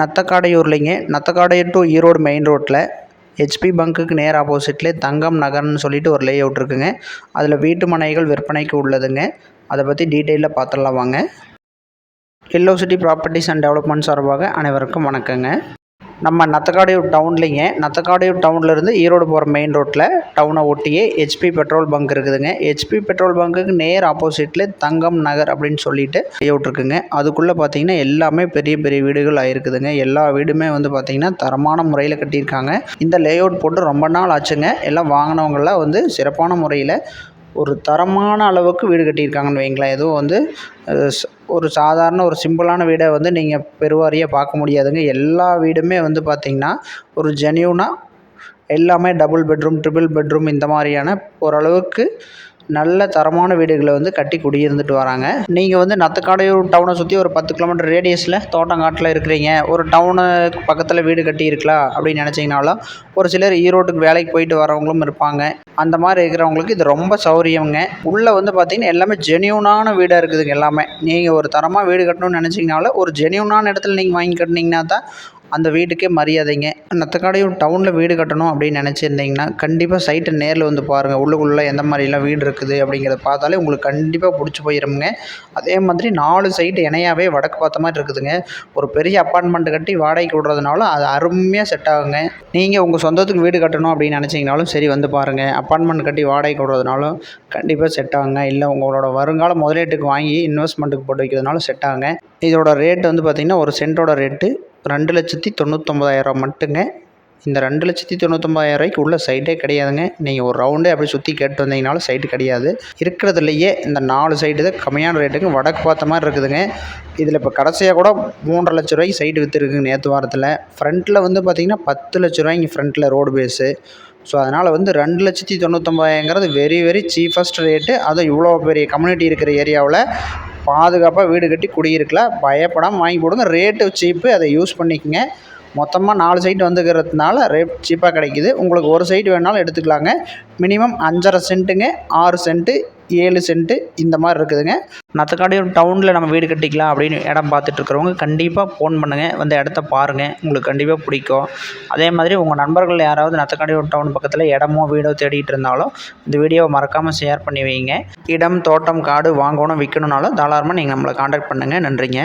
நத்தக்காடையூர்லைங்க. Nathakadaiyur to Erode main ரோட்டில் HP பங்க்குக்கு நேர் ஆப்போசிட்லேயே தங்கம் நகர்னு சொல்லிட்டு ஒரு லே அவுட் இருக்குங்க. அதில் வீட்டு மனைகள் விற்பனைக்கு உள்ளதுங்க. அதை பற்றி டீட்டெயிலாக பார்த்துடலாம் வாங்க. Yellow city properties and development சார்பாக அனைவருக்கும் வணக்கங்க. நம்ம நத்தக்காடையூர் டவுன்லிங்க நத்தக்காடையூர் டவுன்லேருந்து ஈரோடு போகிற மெயின் ரோட்டில் டவுனை ஒட்டியே ஹெச்பி பெட்ரோல் பங்க் இருக்குதுங்க. ஹெச்பி பெட்ரோல் பங்குக்கு நேர் ஆப்போசிட்டில் தங்கம் நகர் அப்படின்னு சொல்லிட்டு லேஅவுட் இருக்குங்க அதுக்குள்ளே பார்த்தீங்கன்னா எல்லாமே பெரிய பெரிய வீடுகள் ஆயிருக்குதுங்க. எல்லா வீடுமே வந்து பார்த்தீங்கன்னா தரமான முறையில் கட்டியிருக்காங்க. இந்த லேஅவுட் போட்டு ரொம்ப நாள் ஆச்சுங்க. எல்லாம் வாங்கினவங்களாம் வந்து சிறப்பான முறையில் ஒரு தரமான அளவுக்கு வீடு கட்டியிருக்காங்கன்னு வைங்களேன். எதுவும் வந்து ஒரு சாதாரண ஒரு சிம்பிளான வீடை வந்து நீங்கள் பெருவாரியாக பார்க்க முடியாதுங்க. எல்லா வீடுமே வந்து பார்த்திங்கன்னா ஒரு ஜென்யூனாக எல்லாமே டபுள் பெட்ரூம் ட்ரிபிள் பெட்ரூம் இந்த மாதிரியான ஓரளவுக்கு நல்ல தரமான வீடுகளை வந்து கட்டி குடியிருந்துட்டு வராங்க. நீங்கள் வந்து நத்தக்காடையூர் டவுனை சுற்றி ஒரு பத்து கிலோமீட்டர் ரேடியஸில் தோட்டங்காட்டில் இருக்கிறீங்க. ஒரு டவுனு பக்கத்தில் வீடு கட்டி இருக்கலாம் அப்படின்னு நினச்சிங்கனாலும் ஒரு சிலர் ஈரோட்டுக்கு வேலைக்கு போயிட்டு வரவங்களும் இருப்பாங்க. அந்த மாதிரி இருக்கிறவங்களுக்கு இது ரொம்ப சௌரியங்க உள்ளே வந்து பார்த்திங்கன்னா எல்லாமே ஜென்யூனான வீடாக இருக்குதுங்க எல்லாமே. நீங்கள் ஒரு தரமாக வீடு கட்டணும்னு நினச்சிங்கனாலும் ஒரு ஜென்யூனான இடத்துல நீங்கள் வாங்கி கட்டினீங்கன்னா தான் அந்த வீட்டுக்கே மரியாதைங்க. நத்தக்காடையும் டவுனில் வீடு கட்டணும் அப்படின்னு நினச்சிருந்தீங்கன்னா கண்டிப்பாக சைட்டை நேரில் வந்து பாருங்கள் உள்ளுக்குள்ளே எந்த மாதிரிலாம் வீடு இருக்குது அப்படிங்கிறத பார்த்தாலே உங்களுக்கு கண்டிப்பாக பிடிச்சி போயிருமுங்க. அதே மாதிரி நாலு சைட்டு இணையாவே வடக்கு பார்த்த மாதிரி இருக்குதுங்க. ஒரு பெரிய அப்பார்ட்மெண்ட் கட்டி வாடகைக்கு விடுறதுனால அது அருமையாக செட் ஆகுங்க. நீங்கள் உங்கள் சொந்தத்துக்கு வீடு கட்டணும் அப்படின்னு நினச்சிங்கனாலும் சரி வந்து பாருங்கள் அப்பார்ட்மெண்ட் கட்டி வாடகைக்கு விடுறதுனாலும் கண்டிப்பாக செட் ஆகுங்க. இல்லை உங்களோட வருங்கால முதலீட்டுக்கு வாங்கி இன்வெஸ்ட்மெண்ட்டுக்கு போட்டு வைக்கிறதுனாலும் செட் ஆகுங்க. இதோட ரேட் வந்து பார்த்திங்கன்னா ஒரு சென்ட்டோட ரேட்டு ரெண்டு லட்சத்தி தொண்ணூத்தொம்பதாயிரம் மட்டுங்க. இந்த ரெண்டு லட்சத்தி தொண்ணூத்தொம்பதாயிரம் ரூபாய்க்கு உள்ள சைட்டே கிடையாதுங்க. நீங்கள் ஒரு ரவுண்டே அப்படி சுற்றி கேட்டு வந்தீங்கனாலும் சைட்டு கிடையாது. இருக்கிறதுலையே இந்த நாலு சைட்டு தான் கம்மியான ரேட்டுக்கு வடக்கு பார்த்த மாதிரி இருக்குதுங்க. இதில் இப்போ கடைசியாக கூட மூன்றரை லட்ச ரூபாய்க்கு சைட்டு விற்றுருக்குங்க நேற்று வாரத்தில். ஃப்ரண்ட்டில் வந்து பார்த்திங்கன்னா பத்து லட்ச ரூபாய்க்கு ஃப்ரண்ட்டில் ரோடு பேஸு ஸோ அதனால் வந்து ரெண்டு லட்சத்தி தொண்ணூத்தொம்பதாயிரங்கிறது வெரி வெரி சீஃபஸ்ட் ரேட்டு அதுவும் இவ்வளோ பெரிய கம்யூனிட்டி இருக்கிற ஏரியாவில் பாதுகாப்பாக வீடு கட்டி குடியிருக்கலாம். பயப்படாமல் வாங்கி போடுங்க. ரேட்டு சீப்பு. அதை யூஸ் பண்ணிக்கங்க. மொத்தமாக நாலு சைட் வந்துக்கிறதுனால ரேட் சீப்பாக கிடைக்குது. உங்களுக்கு ஒரு சைட் வேணாலும் எடுத்துக்கலாங்க. மினிமம் அஞ்சரை சென்ட்டுங்க ஆறு சென்ட்டு ஏழு சென்ட்டு இந்த மாதிரி இருக்குதுங்க. நத்தக்காடியூர் டவுனில் நம்ம வீடு கட்டிக்கலாம் அப்படின்னு இடம் பார்த்துட்ருக்குறவங்க கண்டிப்பாக ஃபோன் பண்ணுங்கள் வந்து இடத்த பாருங்கள் உங்களுக்கு கண்டிப்பாக பிடிக்கும். அதே மாதிரி உங்கள் நண்பர்கள் யாராவது நத்தக்காடியூர் டவுன் பக்கத்தில் இடமோ வீடோ தேடிட்டு இருந்தாலும் இந்த வீடியோவை மறக்காமல் ஷேர் பண்ணி வைங்க. இடம் தோட்டம் காடு வாங்கணும் விற்கணுன்னாலும் தாராளமாக நீங்கள் நம்மளை காண்டாக்ட் பண்ணுங்கள் நன்றிங்க.